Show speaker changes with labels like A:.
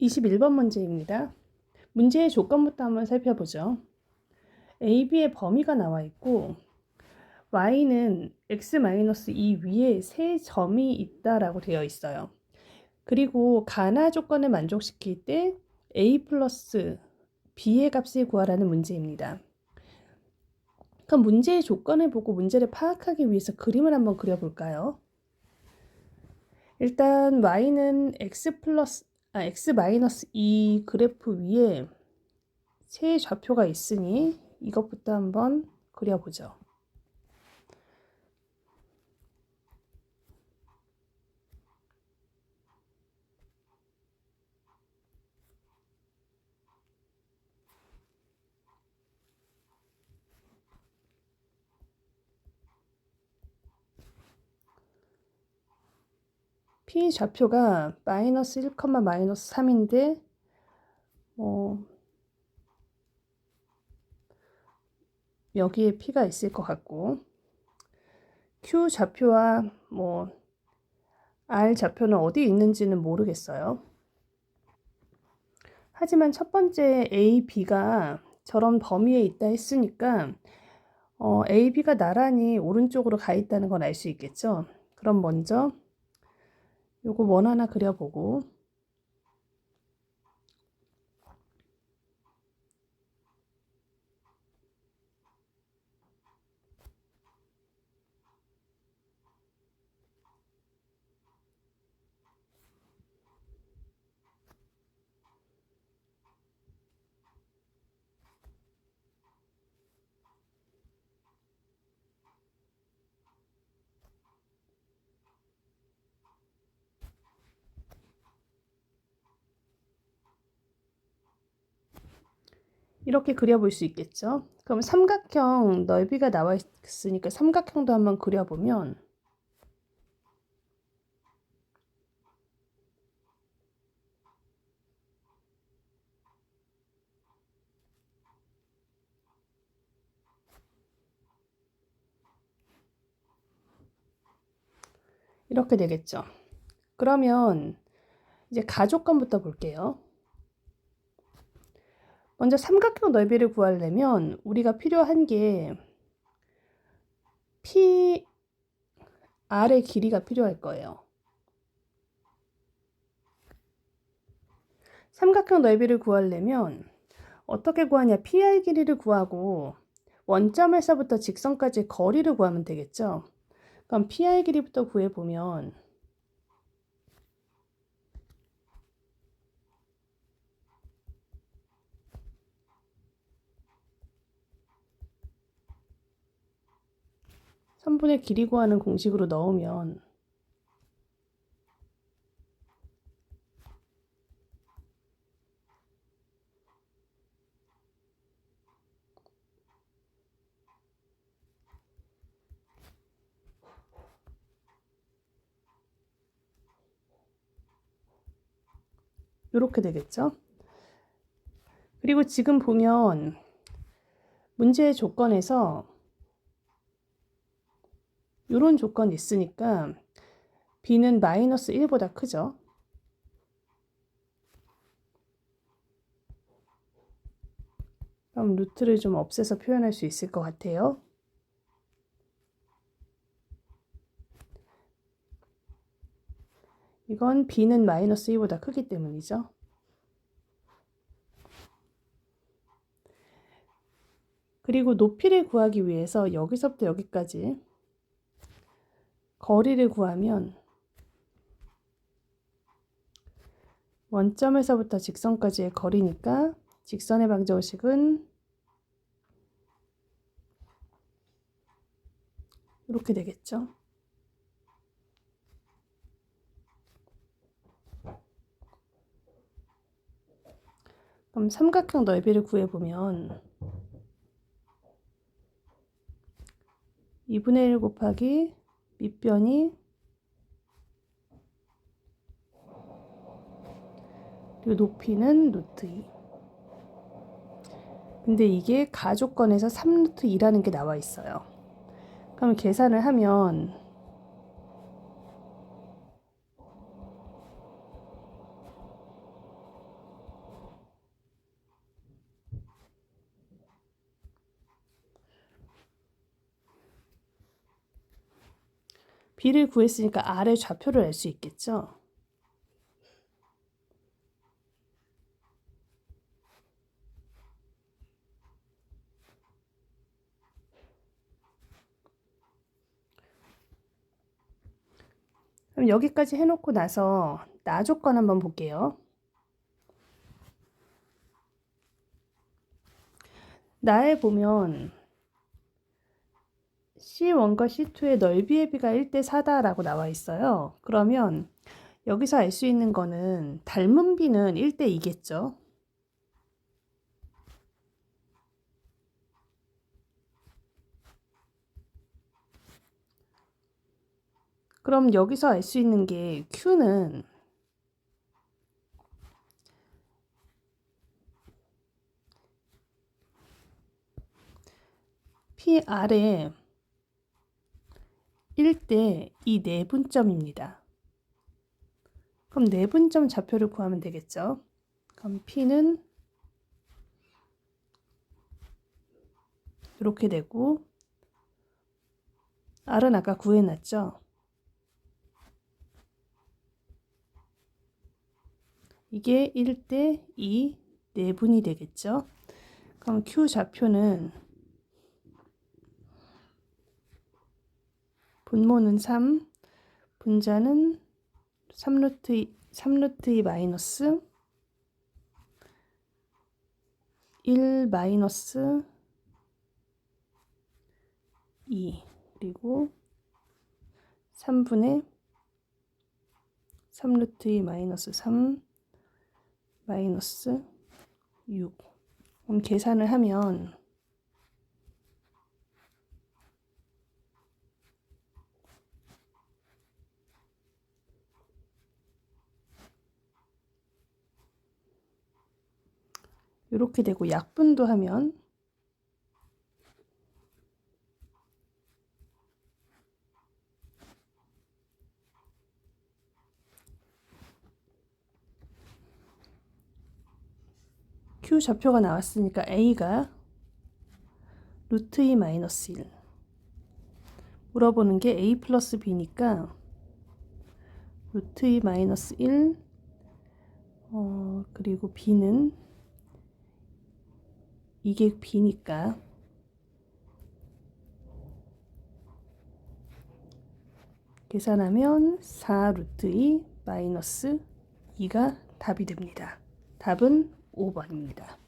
A: 21번 문제입니다. 문제의 조건부터 한번 살펴보죠. AB의 범위가 나와 있고 y는 x-2 위에 세 점이 있다라고 되어 있어요. 그리고 가나 조건을 만족시킬 때 a 플러스 b의 값을 구하라는 문제입니다. 그럼 문제의 조건을 보고 문제를 파악하기 위해서 그림을 한번 그려볼까요? 일단 y는 x 플러스 아, x 마이너스 2 그래프 위에 세 좌표가 있으니 이것부터 한번 그려보죠. P 좌표가 마이너스 1, 마이너스 3인데 뭐 여기에 P가 있을 것 같고 Q 좌표와 뭐 R 좌표는 어디 있는지는 모르겠어요. 하지만 첫 번째 A, B가 저런 범위에 있다 했으니까 어, A, B가 나란히 오른쪽으로 가 있다는 건알수 있겠죠. 그럼 먼저 요거 원 하나 그려보고 이렇게 그려볼 수 있겠죠. 그럼 삼각형 넓이가 나와 있으니까 삼각형도 한번 그려보면 이렇게 되겠죠. 그러면 이제 가족관부터 볼게요. 먼저 삼각형 넓이를 구하려면 우리가 필요한 게 P R의 길이가 필요할 거예요. 삼각형 넓이를 구하려면 어떻게 구하냐? PR 길이를 구하고 원점에서부터 직선까지 거리를 구하면 되겠죠. 그럼 PR 길이부터 구해보면 선분의 길이 구하는 공식으로 넣으면 이렇게 되겠죠. 그리고 지금 보면 문제의 조건에서 이런 조건이 있으니까 b는 마이너스 1보다 크죠. 그럼 루트를 좀 없애서 표현할 수 있을 것 같아요. 이건 b는 마이너스 2보다 크기 때문이죠. 그리고 높이를 구하기 위해서 여기서부터 여기까지 거리를 구하면 원점에서부터 직선까지의 거리니까 직선의 방정식은 이렇게 되겠죠. 그럼 삼각형 넓이를 구해보면 2분의 1 곱하기 밑변이 그리고 높이는 루트 2 근데 이게 가족권에서 3루트 2라는 게 나와 있어요. 그럼 계산을 하면 B를 구했으니까 R의 좌표를 알 수 있겠죠? 그럼 여기까지 해놓고 나서 나 조건 한번 볼게요. 나에 보면 C1과 C2의 넓이의 비가 1대 4다라고 나와 있어요. 그러면 여기서 알 수 있는 거는 닮은 비는 1대 2겠죠. 그럼 여기서 알 수 있는 게 Q는 PR 의 1대 이 내분점입니다. 그럼 내분점 좌표를 구하면 되겠죠. 그럼 P는 이렇게 되고 R은 아까 구해놨죠. 이게 1대 2 내분이 되겠죠. 그럼 Q 좌표는 분모는 3, 분자는 3루트 2, 3루트 2 마이너스 1 마이너스 2 그리고 3분의 3루트 2 마이너스 3 마이너스 6 그럼 계산을 하면 이렇게 되고 약분도 하면 Q 좌표가 나왔으니까 A가 루트 2 마이너스 1 물어보는 게 A 플러스 B니까 루트 2 마이너스 1 어, 그리고 B는 이게 B니까 계산하면 4 루트 2 마이너스 2가 답이 됩니다. 답은 5번입니다.